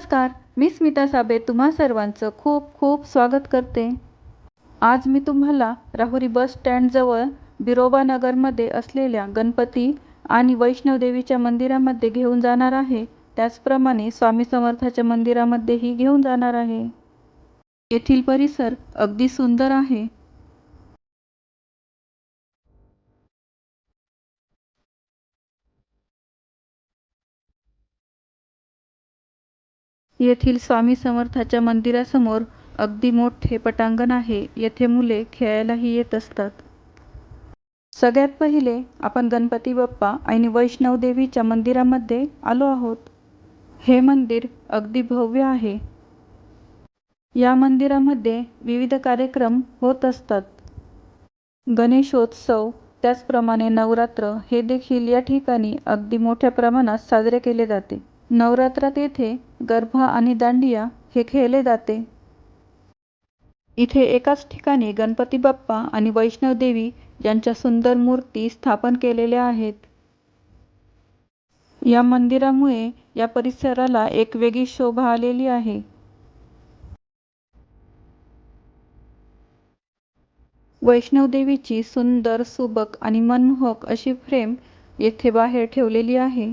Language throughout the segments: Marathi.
नमस्कार मी स्मिता साबे तुम्हा सर्वांचं खूप खूप स्वागत करते. आज मी तुम्हाला राहुरी बस स्टँडजवळ बिरोबा नगरमध्ये असलेल्या गणपती आणि वैष्णवदेवीच्या मंदिरामध्ये घेऊन जाणार आहे. त्याचप्रमाणे स्वामी समर्थाच्या मंदिरामध्येही घेऊन जाणार आहे. येथील परिसर अगदी सुंदर आहे. येथील स्वामी समर्थाच्या मंदिरासमोर अगदी मोठे पटांगण आहे. येथे मुले खेळायलाही येत असतात. सगळ्यात पहिले आपण गणपती बाप्पा आणि वैष्णव देवीच्या मंदिरामध्ये आलो आहोत. हे मंदिर अगदी भव्य आहे. या मंदिरामध्ये विविध कार्यक्रम होत असतात. गणेशोत्सव त्याचप्रमाणे नवरात्र हे देखील या ठिकाणी अगदी मोठ्या प्रमाणात साजरे केले जाते. नवरात्रात येथे गरबा आणि दांडिया हे खेळले जाते. इथे एकाच ठिकाणी गणपती बाप्पा आणि वैष्णव देवी यांच्या सुंदर मूर्ती स्थापन केलेल्या आहेत. या मंदिरामुळे या परिसराला एक वेगळी शोभा आलेली आहे. वैष्णव देवीची सुंदर सुबक आणि मनमोहक अशी फ्रेम येथे बाहेर ठेवलेली आहे.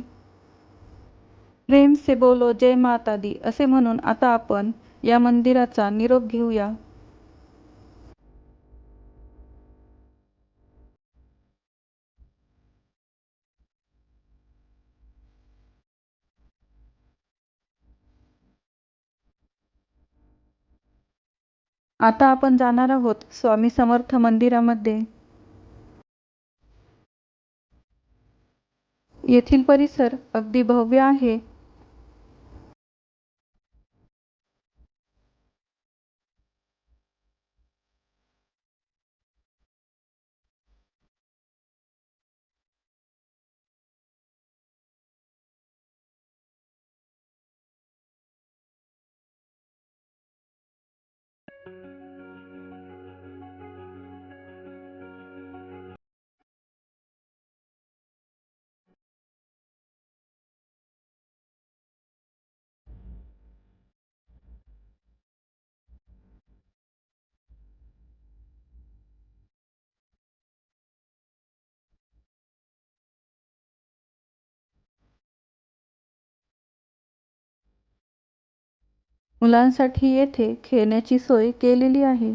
प्रेम से बोलो जय माता दी असे म्हणून आता आपण या मंदिराचा निरोप घेऊया. आता आपण जाणार आहोत स्वामी समर्थ मंदिरामध्ये. येथील परिसर अगदी भव्य आहे. मुलांसाठी येथे खेळण्याची सोय केलेली आहे.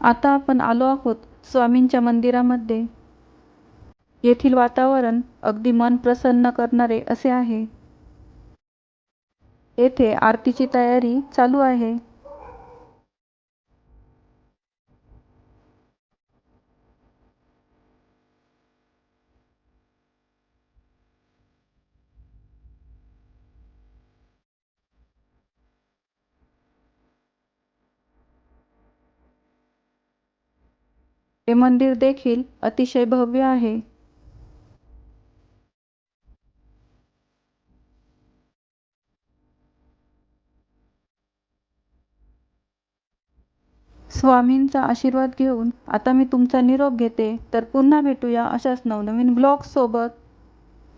आता आपण आलो आहोत स्वामींच्या मंदिरामध्ये. येथील वातावरण अगदी मन प्रसन्न करणारे असे आहे. येथे आरतीची तयारी चालू आहे. हे मंदिर देखील अतिशय भव्य आहे. स्वामींचा आशीर्वाद घेऊन आता मी तुमचा निरोप घेते. तर पुन्हा भेटूया अशाच नवनवीन ब्लॉग्स सोबत